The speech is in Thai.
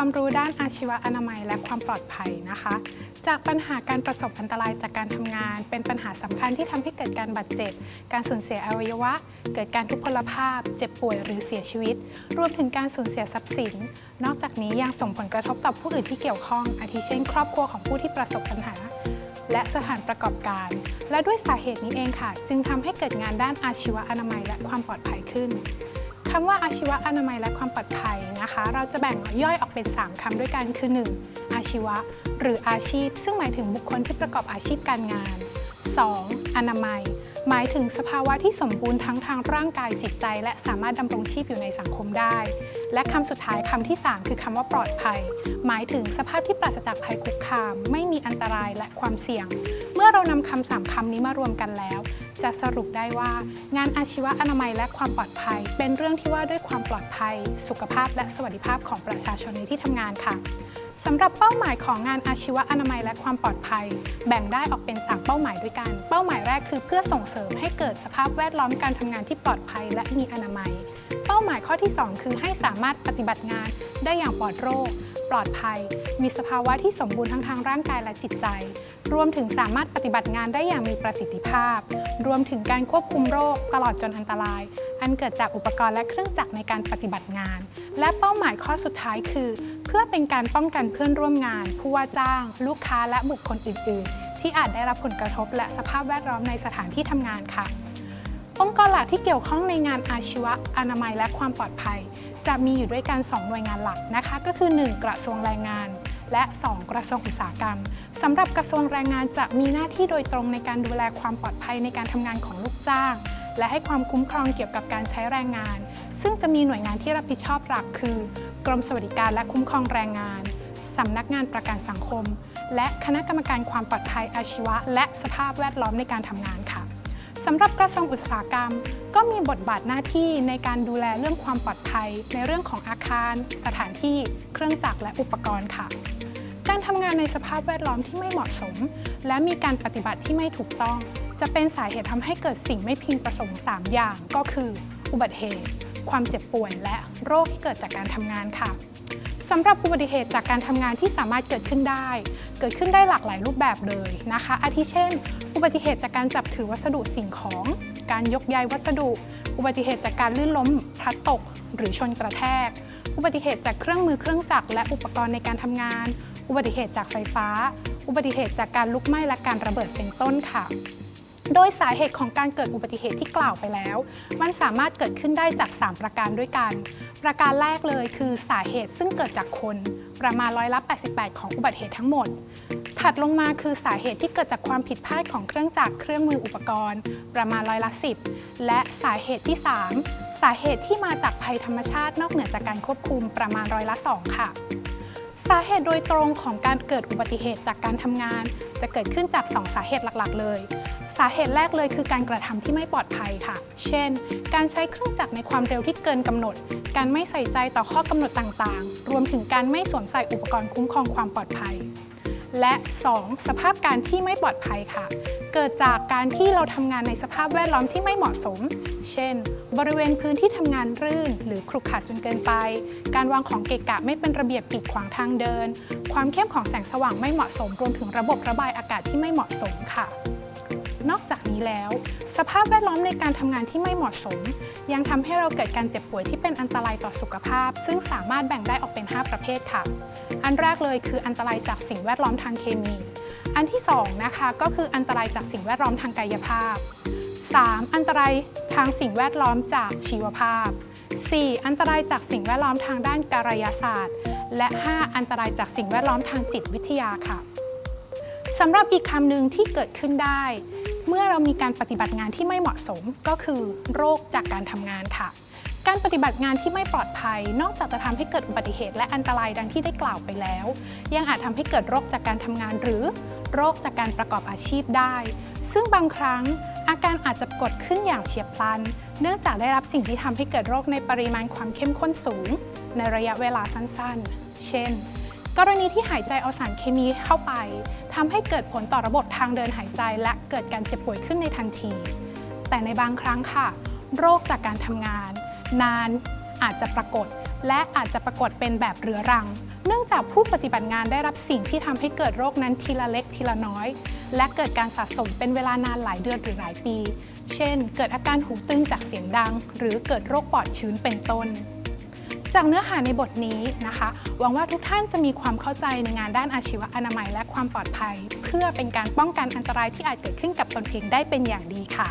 ความรู้ด้านอาชีวอนามัยและความปลอดภัยนะคะ จากปัญหาการประสบอันตรายจากการทำงาน เป็นปัญหาสำคัญที่ทำให้เกิดการบาดเจ็บ การสูญเสียอวัยวะ เกิดการทุพพลภาพ เจ็บป่วยหรือเสียชีวิต รวมถึงการสูญเสียทรัพย์สิน นอกจากนี้ยังส่งผลกระทบต่อผู้อื่นที่เกี่ยวข้อง อาทิเช่น ครอบครัวของผู้ที่ประสบปัญหา และสถานประกอบการ และด้วยสาเหตุนี้เองค่ะ จึงทำให้เกิดงานด้านอาชีวอนามัยและความปลอดภัยขึ้น คำว่าอาชีวะอนามัยและความปลอดภัยนะคะ เราจะแบ่งย่อยออกเป็น 3คำด้วยกันคือ 1. อาชีวะ หรืออาชีพ ซึ่งหมายถึงบุคคลที่ประกอบอาชีพการงาน 2. อนามัย หมายถึงสภาวะที่สมบูรณ์ทั้งทางร่างกายจิตใจ และสามารถดำรงชีพอยู่ในสังคมได้ และคำสุดท้ายคำที่ 3 คือคำว่าปลอดภัย หมายถึงสภาพที่ปราศจากภัยคุกคาม ไม่มีอันตรายและความเสี่ยง เมื่อเรานำคำสามคำนี้มารวมกันแล้ว จะสรุปได้ว่า งานอาชีวะอนามัยและความปลอดภัย เป็นเรื่องที่ว่าด้วยความปลอดภัย สุขภาพและสวัสดิภาพของประชาชนในที่ทำงานค่ะสำหรับเป้าหมายของงานอาชีวะอนามัยและความปลอดภัย แบ่งได้ออกเป็น 3 เป้าหมายด้วยกัน เป้าหมายแรกคือเพื่อส่งเสริมให้เกิดสภาพแวดล้อมการทำงานที่ปลอดภัยและมีอนามัย เป้าหมายข้อที่ 2 คือให้สามารถปฏิบัติงานได้อย่างปลอดโรค ปลอดภัย มีสภาวะที่สมบูรณ์ทั้งทางร่างกายและจิตใจ รวมถึงสามารถปฏิบัติงานได้อย่างมีประสิทธิภาพ รวมถึงการควบคุมโรคตลอดจนอันตราย อันเกิดจากอุปกรณ์และเครื่องจักรในการปฏิบัติงาน และเป้าหมายข้อสุดท้ายคือ เพื่อเป็นการป้องกันเพื่อนร่วมงาน ผู้ว่าจ้าง ลูกค้าและบุคคลอื่น ๆ ที่อาจได้รับผลกระทบ และสภาพแวดล้อมในสถานที่ทำงานค่ะองค์กรหลักที่เกี่ยวข้องในงานอาชีวะ อนามัยและความปลอดภัย จะมีอยู่ด้วยกัน 2 หน่วยงานหลักนะคะ ก็คือ 1. กระทรวงแรงงาน และ 2. กระทรวงอุตสาหกรรมสำหรับกระทรวงแรงงานจะมีหน้าที่โดยตรงในการดูแลความปลอดภัยในการทำงานของลูกจ้าง และให้ความคุ้มครองเกี่ยวกับการใช้แรงงาน ซึ่งจะมีหน่วยงานที่รับผิดชอบหลักคือ กรมสวัสดิการและคุ้มครองแรงงานสำนักงานประกันสังคม และคณะกรรมการความปลอดภัยอาชีวะ และสภาพแวดล้อมในการทำงานค่ะ สำหรับกระทรวงอุตสาหกรรม ก็มีบทบาทหน้าที่ในการดูแลเรื่องความปลอดภัย ในเรื่องของอาคาร สถานที่ เครื่องจักรและอุปกรณ์ค่ะ การทำงานในสภาพแวดล้อมที่ไม่เหมาะสม และมีการปฏิบัติที่ไม่ถูกต้อง จะเป็นสาเหตุทำให้เกิดสิ่งไม่พึงประสงค์ 3 อย่าง ก็คือ อุบัติเหตุ ความเจ็บป่วยและโรคที่เกิดจากการทำงานค่ะ สำหรับอุบัติเหตุจากการทำงานที่สามารถเกิดขึ้นได้ เกิดขึ้นได้หลากหลายรูปแบบเลยนะคะ อาทิเช่น อุบัติเหตุจากการจับถือวัสดุสิ่งของ การยกย้ายวัสดุ อุบัติเหตุจากการลื่นล้ม พลัดตก หรือชนกระแทก อุบัติเหตุจากเครื่องมือเครื่องจักรและอุปกรณ์ในการทำงาน อุบัติเหตุจากไฟฟ้า อุบัติเหตุจากการลุกไหม้และการระเบิดเป็นต้นค่ะ โดยสาเหตุของการเกิดอุบัติเหตุที่กล่าวไปแล้ว มันสามารถเกิดขึ้นได้จาก 3 ประการด้วยกัน ประการแรกเลยคือสาเหตุซึ่งเกิดจากคน ประมาณร้อยละ88 ของอุบัติเหตุทั้งหมด ถัดลงมาคือสาเหตุที่เกิดจากความผิดพลาดของเครื่องจักรเครื่องมืออุปกรณ์ ประมาณร้อยละ10 และสาเหตุที่ 3 สาเหตุที่มาจากภัยธรรมชาตินอกเหนือจากการควบคุมประมาณร้อยละ2ค่ะสาเหตุโดยตรงของการเกิดอุบัติเหตุจากการทำงาน จะเกิดขึ้นจาก 2 สาเหตุหลักๆ เลย สาเหตุแรกเลยคือการกระทำที่ไม่ปลอดภัยค่ะ เช่น การใช้เครื่องจักรในความเร็วที่เกินกำหนด การไม่ใส่ใจต่อข้อกำหนดต่างๆ รวมถึงการไม่สวมใส่อุปกรณ์คุ้มครองความปลอดภัย และ 2. สภาพการที่ไม่ปลอดภัยค่ะ เกิดจากการที่เราทำงานในสภาพแวดล้อมที่ไม่เหมาะสม เช่น บริเวณพื้นที่ทำงานรื่น หรือขรุขระจนเกินไป การวางของเกะกะไม่เป็นระเบียบกีดขวางทางเดิน ความเข้มของแสงสว่างไม่เหมาะสม รวมถึงระบบระบายอากาศที่ไม่เหมาะสมค่ะ นอกจากนี้แล้ว สภาพแวดล้อมในการทำงานที่ไม่เหมาะสม ยังทำให้เราเกิดการเจ็บป่วยที่เป็นอันตรายต่อสุขภาพ ซึ่งสามารถแบ่งได้ออกเป็น 5 ประเภทค่ะ อันแรกเลยคืออันตรายจากสิ่งแวดล้อมทางเคมี อันที่2นะคะก็คืออันตรายจากสิ่งแวดล้อมทางกายภาพ 3. อันตรายทางสิ่งแวดล้อมจากชีวภาพ 4. อันตรายจากสิ่งแวดล้อมทางด้านการยศาสตร์ และ 5. อันตรายจากสิ่งแวดล้อมทางจิตวิทยาค่ะสำหรับอีกคำหนึ่งที่เกิดขึ้นได้ เมื่อเรามีการปฏิบัติงานที่ไม่เหมาะสมก็คือโรคจากการทำงานค่ะ การปฏิบัติงานที่ไม่ปลอดภัย นอกจากจะทำให้เกิดอุบัติเหตุและอันตรายดังที่ได้กล่าวไปแล้ว ยังอาจทำให้เกิดโรคจากการทำงาน หรือโรคจากการประกอบอาชีพได้ ซึ่งบางครั้งอาการอาจจะกดขึ้นอย่างเฉียบพลัน เนื่องจากได้รับสิ่งที่ทำให้เกิดโรคในปริมาณความเข้มข้นสูง ในระยะเวลาสั้นๆ เช่น กรณีที่หายใจเอาสารเคมีเข้าไปทำให้เกิดผลต่อระบบทางเดินหายใจ และเกิดการเจ็บป่วยขึ้นในทันที แต่ในบางครั้งค่ะ โรคจากการทำงาน นานอาจจะปรากฏ และอาจจะปรากฏเป็นแบบเรื้อรัง เนื่องจากผู้ปฏิบัติงานได้รับสิ่งที่ทำให้เกิดโรคนั้นทีละเล็กทีละน้อย และเกิดการสะสมเป็นเวลานานหลายเดือนหรือหลายปี เช่น เกิดอาการหูตึงจากเสียงดัง หรือเกิดโรคปอดชื้นเป็นต้น จากเนื้อหาในบทนี้นะคะ หวังว่าทุกท่านจะมีความเข้าใจในงานด้านอาชีวอนามัย และความปลอดภัย เพื่อเป็นการป้องกันอันตรายที่อาจเกิดขึ้นกับตนเองได้เป็นอย่างดีค่ะ